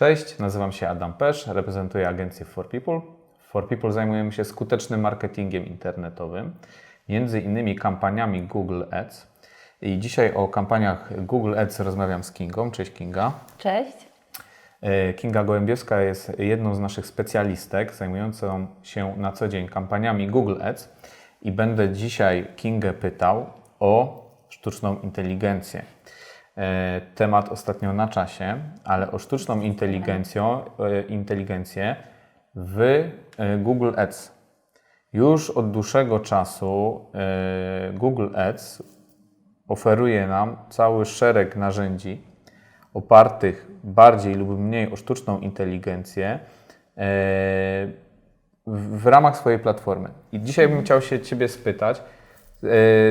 Cześć, nazywam się Adam Pesz, reprezentuję agencję For People. W For People zajmujemy się skutecznym marketingiem internetowym, między innymi kampaniami Google Ads. I dzisiaj o kampaniach Google Ads rozmawiam z Kingą. Cześć Kinga. Cześć. E, Kinga Gołębiewska jest jedną z naszych specjalistek zajmującą się na co dzień kampaniami Google Ads i będę dzisiaj Kingę pytał o sztuczną inteligencję. E, Temat ostatnio na czasie, ale o sztuczną inteligencją, e, inteligencję w e, Google Ads. Już od dłuższego czasu Google Ads oferuje nam cały szereg narzędzi opartych bardziej lub mniej o sztuczną inteligencję w ramach swojej platformy. I dzisiaj bym chciał się Ciebie spytać,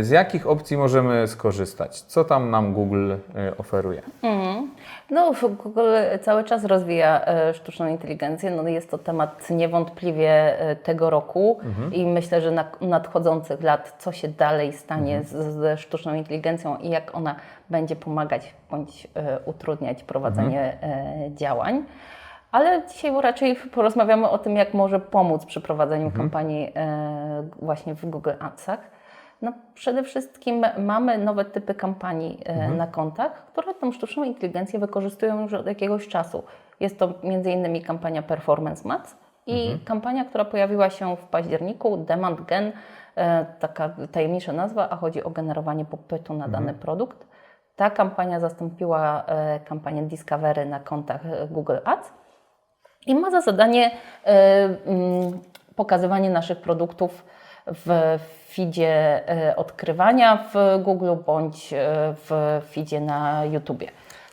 z jakich opcji możemy skorzystać? Co tam nam Google e, oferuje? No, Google cały czas rozwija e, sztuczną inteligencję. No, jest to temat niewątpliwie e, tego roku i myślę, że na nadchodzących lat, co się dalej stanie z, ze sztuczną inteligencją i jak ona będzie pomagać bądź e, utrudniać prowadzenie e, działań. Ale dzisiaj raczej porozmawiamy o tym, jak może pomóc przy prowadzeniu kampanii e, właśnie w Google Adsach. No, przede wszystkim mamy nowe typy kampanii e, na kontach, które tą sztuczną inteligencję wykorzystują już od jakiegoś czasu. Jest to m.in. kampania Performance Max i kampania, która pojawiła się w październiku, Demand Gen, e, taka tajemnicza nazwa, a chodzi o generowanie popytu na dany produkt. Ta kampania zastąpiła e, kampanię Discovery na kontach Google Ads i ma za zadanie mm, pokazywanie naszych produktów w feedzie e, odkrywania w Google bądź e, w feedzie na YouTubie.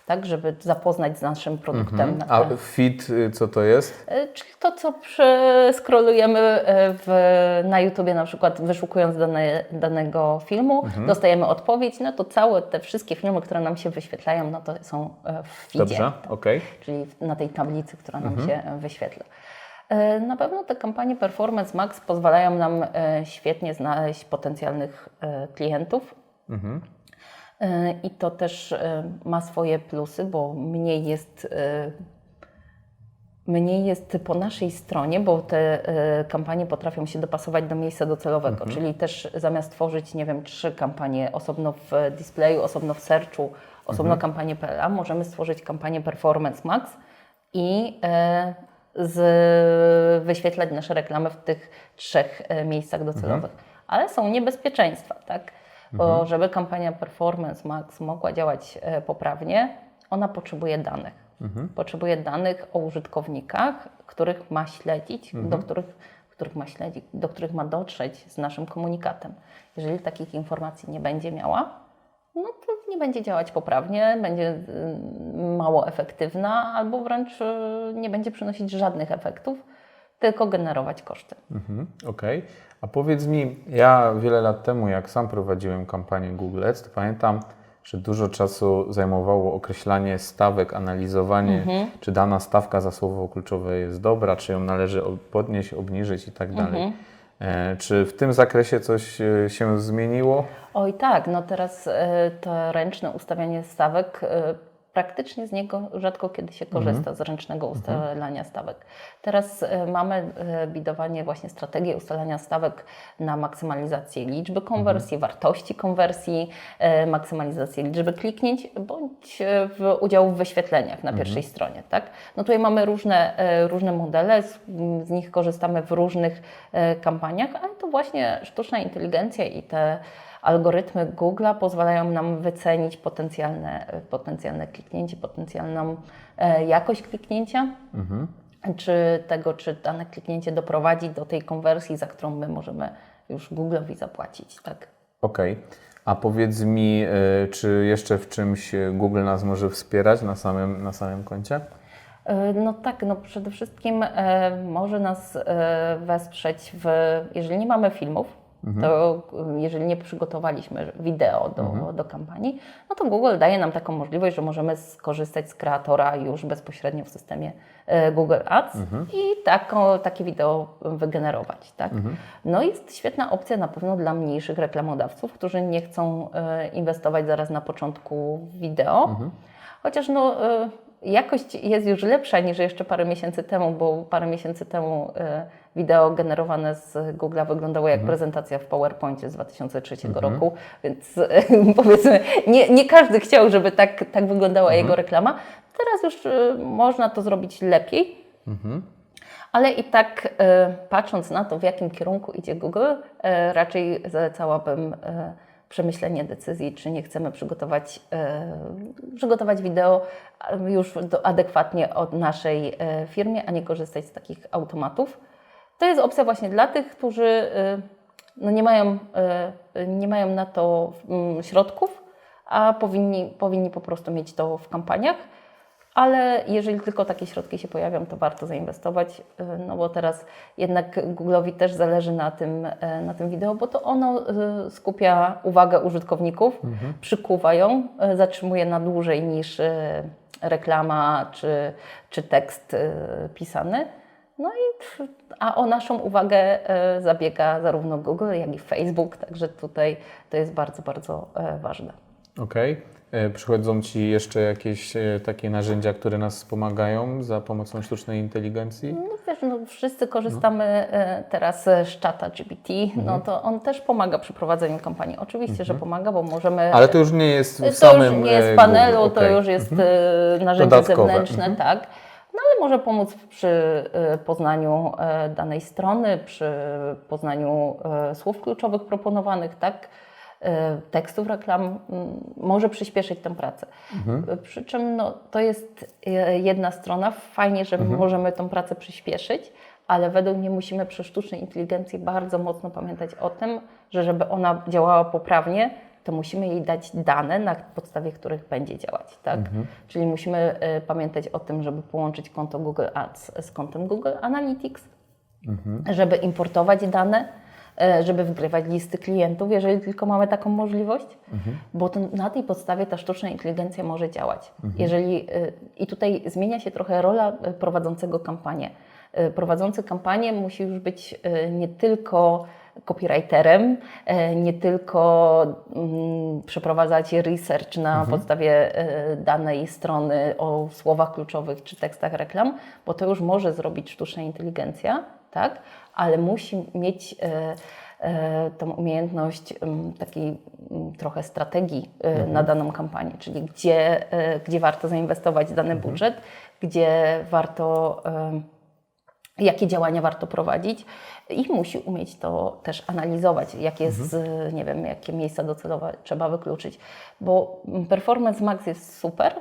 Tak, żeby zapoznać z naszym produktem. A feed, y, co to jest? E, Czyli to, co przeskrolujemy w, na YouTubie, na przykład wyszukując dane, danego filmu, dostajemy odpowiedź, no to całe te wszystkie filmy, które nam się wyświetlają, no to są w feedzie Dobrze, okej. czyli na tej tablicy, która nam się e, wyświetla. E, Na pewno te kampanie Performance Max pozwalają nam e, świetnie znaleźć potencjalnych e, klientów. E, I to też ma swoje plusy, bo mniej jest, mniej jest po naszej stronie, bo te kampanie potrafią się dopasować do miejsca docelowego, czyli też zamiast tworzyć, nie wiem, trzy kampanie osobno w displayu, osobno w searchu, osobno kampanię PLA, możemy stworzyć kampanię Performance Max i z, wyświetlać nasze reklamy w tych trzech e, miejscach docelowych. Ale są niebezpieczeństwa, tak? Bo żeby kampania Performance Max mogła działać e, poprawnie, ona potrzebuje danych. Potrzebuje danych o użytkownikach, których ma śledzić, do których, których ma śledzić, do których ma dotrzeć z naszym komunikatem. Jeżeli takich informacji nie będzie miała, no to nie będzie działać poprawnie, będzie y, mało efektywna albo wręcz y, nie będzie przynosić żadnych efektów, tylko generować koszty. Mhm, Okej. A powiedz mi, ja wiele lat temu, jak sam prowadziłem kampanię Google Ads, to pamiętam, że dużo czasu zajmowało określanie stawek, analizowanie, czy dana stawka za słowo kluczowe jest dobra, czy ją należy podnieść, obniżyć i tak dalej. E, czy w tym zakresie coś e, się zmieniło? Oj tak, no teraz e, to ręczne ustawianie stawek, e, praktycznie z niego rzadko kiedy się korzysta, z ręcznego ustalania stawek. Teraz e, mamy bidowanie właśnie strategię ustalania stawek na maksymalizację liczby konwersji, wartości konwersji, maksymalizację liczby kliknięć, bądź w udziału w wyświetleniach na pierwszej stronie, tak? No tutaj mamy różne, różne modele, z, z nich korzystamy w różnych kampaniach, ale to właśnie sztuczna inteligencja i te algorytmy Google'a pozwalają nam wycenić potencjalne, potencjalne kliknięcie, potencjalną e, jakość kliknięcia, czy tego, czy dane kliknięcie doprowadzi do tej konwersji, za którą my możemy już Google'owi zapłacić. Tak? Okej. A powiedz mi, e, czy jeszcze w czymś e, Google nas może wspierać na samym, na samym koncie? E, No tak, no przede wszystkim e, może nas e, wesprzeć w, jeżeli nie mamy filmów, to e, jeżeli nie przygotowaliśmy wideo do, do kampanii, no to Google daje nam taką możliwość, że możemy skorzystać z kreatora już bezpośrednio w systemie e, Google Ads i taką, takie wideo wygenerować. Tak? No jest świetna opcja na pewno dla mniejszych reklamodawców, którzy nie chcą e, inwestować zaraz na początku wideo. Chociaż no, y, jakość jest już lepsza niż jeszcze parę miesięcy temu, bo parę miesięcy temu y, wideo generowane z Google'a wyglądało jak prezentacja w PowerPoincie z 2003 roku, więc y, powiedzmy, nie, nie każdy chciał, żeby tak, tak wyglądała jego reklama. Teraz już można to zrobić lepiej. Ale i tak e, patrząc na to, w jakim kierunku idzie Google, e, raczej zalecałabym e, przemyślenie decyzji, czy nie chcemy przygotować, e, przygotować wideo już adekwatnie od naszej e, firmie, a nie korzystać z takich automatów. To jest opcja właśnie dla tych, którzy e, no nie, mają, nie mają na to mm, środków, a powinni, powinni po prostu mieć to w kampaniach. Ale jeżeli tylko takie środki się pojawią, to warto zainwestować, y, no bo teraz jednak Google'owi też zależy na tym, e, na tym wideo, bo to ono y, skupia uwagę użytkowników, przykuwa ją, y, zatrzymuje na dłużej niż y, reklama czy, czy tekst pisany. No i a o naszą uwagę e, zabiega zarówno Google, jak i Facebook, także tutaj to jest bardzo, bardzo e, ważne. Okej. E, Przychodzą Ci jeszcze jakieś e, takie narzędzia, które nas wspomagają za pomocą sztucznej inteligencji? No wiesz, no wszyscy korzystamy e, teraz z czata GPT, Mhm. no to on też pomaga przy prowadzeniu kampanii. Oczywiście, że pomaga, bo możemy... Ale to już nie jest w to samym już nie jest e, panelu, Google. to już jest e, narzędzie Dodatkowe. zewnętrzne, tak. No ale może pomóc przy e, poznaniu e, danej strony, przy poznaniu e, słów kluczowych proponowanych, tak. E, Tekstów reklam może przyspieszyć tę pracę. E, Przy czym no, to jest e, jedna strona. Fajnie, że możemy tą pracę przyspieszyć, ale według mnie musimy przy sztucznej inteligencji bardzo mocno pamiętać o tym, że żeby ona działała poprawnie, to musimy jej dać dane, na podstawie których będzie działać. Tak? Czyli musimy e, pamiętać o tym, żeby połączyć konto Google Ads z kontem Google Analytics, żeby importować dane, żeby wgrywać listy klientów, jeżeli tylko mamy taką możliwość, bo to na tej podstawie ta sztuczna inteligencja może działać. Jeżeli, e, I tutaj zmienia się trochę rola e, prowadzącego kampanię. E, Prowadzący kampanię musi już być e, nie tylko copywriterem, e, nie tylko mm, przeprowadzać research na podstawie e, danej strony o słowach kluczowych czy tekstach reklam, bo to już może zrobić sztuczna inteligencja, tak? ale musi mieć e, e, tą umiejętność takiej mm, trochę strategii e, na daną kampanię, czyli gdzie, gdzie warto zainwestować dany budżet, gdzie warto jakie działania warto prowadzić i musi umieć to też analizować, jakie, jest, nie wiem, jakie miejsca docelowe trzeba wykluczyć, bo Performance Max jest super,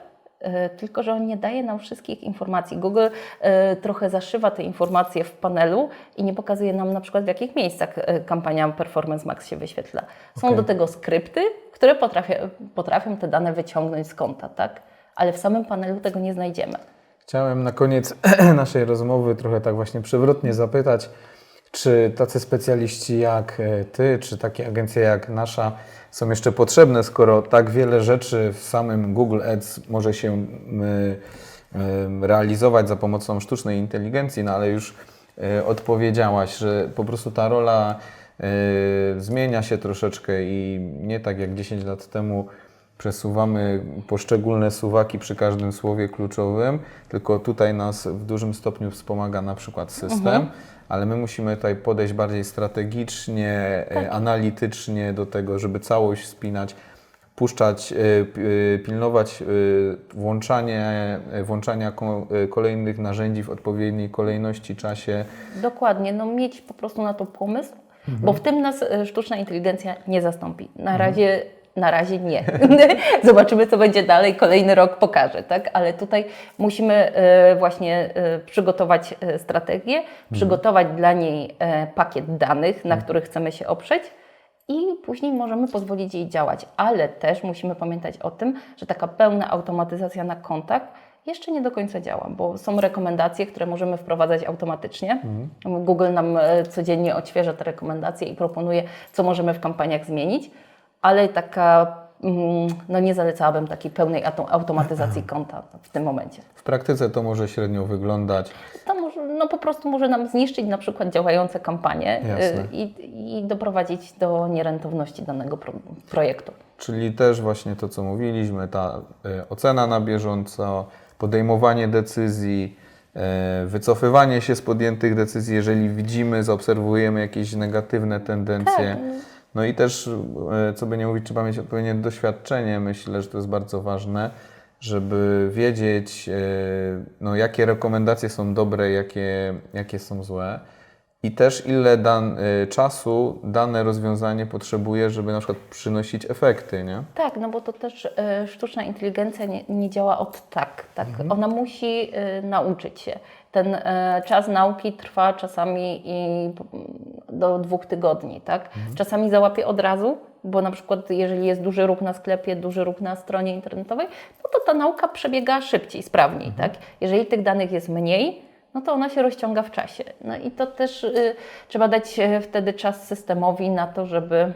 tylko że on nie daje nam wszystkich informacji. Google e, trochę zaszywa te informacje w panelu i nie pokazuje nam na przykład w jakich miejscach e, kampania Performance Max się wyświetla. Są Okej. do tego skrypty, które potrafią, potrafią te dane wyciągnąć z konta, tak? Ale w samym panelu tego nie znajdziemy. Chciałem na koniec naszej rozmowy trochę tak właśnie przewrotnie zapytać, czy tacy specjaliści jak e, Ty, czy takie agencje jak nasza są jeszcze potrzebne, skoro tak wiele rzeczy w samym Google Ads może się realizować za pomocą sztucznej inteligencji, no ale już e, odpowiedziałaś, że po prostu ta rola e, zmienia się troszeczkę i nie tak jak 10 lat temu przesuwamy poszczególne suwaki przy każdym słowie kluczowym, tylko tutaj nas w dużym stopniu wspomaga na przykład system, ale my musimy tutaj podejść bardziej strategicznie, e, analitycznie do tego, żeby całość spinać, puszczać, e, e, pilnować włączanie, włączania ko- kolejnych narzędzi w odpowiedniej kolejności, czasie. Dokładnie, no mieć po prostu na to pomysł, bo w tym nas sztuczna inteligencja nie zastąpi. Na razie, na razie nie. Zobaczymy, co będzie dalej, kolejny rok pokaże, tak? Ale tutaj musimy e, właśnie e, przygotować e, strategię, przygotować dla niej pakiet danych, na których chcemy się oprzeć. I później możemy pozwolić jej działać, ale też musimy pamiętać o tym, że taka pełna automatyzacja na kontakt jeszcze nie do końca działa, bo są rekomendacje, które możemy wprowadzać automatycznie. Google nam codziennie odświeża te rekomendacje i proponuje, co możemy w kampaniach zmienić, ale taka, mm, no nie zalecałabym takiej pełnej auto- automatyzacji konta w tym momencie. W praktyce to może średnio wyglądać. To może, no po prostu może nam zniszczyć na przykład działające kampanie y, i, i doprowadzić do nierentowności danego pro, projektu. Czyli też właśnie to, co mówiliśmy, ta e, ocena na bieżąco, podejmowanie decyzji, e, wycofywanie się z podjętych decyzji, jeżeli widzimy, zaobserwujemy jakieś negatywne tendencje. No i też, e, co by nie mówić, trzeba mieć odpowiednie doświadczenie. Myślę, że to jest bardzo ważne, żeby wiedzieć, e, no, jakie rekomendacje są dobre, jakie, jakie są złe. I też ile dan, y, czasu dane rozwiązanie potrzebuje, żeby na przykład przynosić efekty, nie? Tak, no bo to też e, sztuczna inteligencja nie, nie działa od tak. tak? Ona musi e, nauczyć się. Ten e, czas nauki trwa czasami i p- do dwóch tygodni, tak? Czasami załapie od razu, bo na przykład jeżeli jest duży ruch na sklepie, duży ruch na stronie internetowej, no to ta nauka przebiega szybciej, sprawniej, tak? Jeżeli tych danych jest mniej, no to ona się rozciąga w czasie. No i to też y, trzeba dać e, wtedy czas systemowi na to, żeby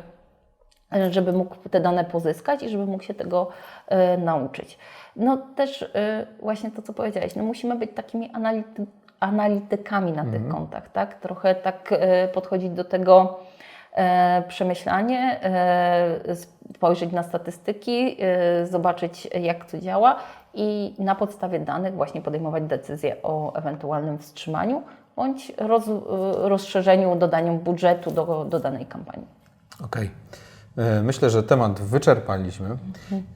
żeby mógł te dane pozyskać i żeby mógł się tego e, nauczyć. No też e, właśnie to, co powiedziałeś, no musimy być takimi anality, analitykami na tych kontach, tak? Trochę tak e, podchodzić do tego przemyślanie, spojrzeć na statystyki, zobaczyć jak to działa i na podstawie danych właśnie podejmować decyzję o ewentualnym wstrzymaniu bądź roz, rozszerzeniu, dodaniu budżetu do, do danej kampanii. Okej. E, Myślę, że temat wyczerpaliśmy.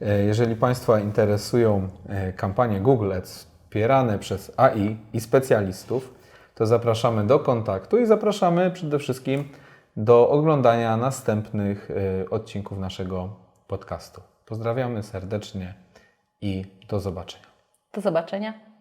E, Jeżeli Państwa interesują e, kampanie Google Ads wspierane przez AI i specjalistów, to zapraszamy do kontaktu i zapraszamy przede wszystkim do oglądania następnych e, odcinków naszego podcastu. Pozdrawiamy serdecznie i do zobaczenia. Do zobaczenia.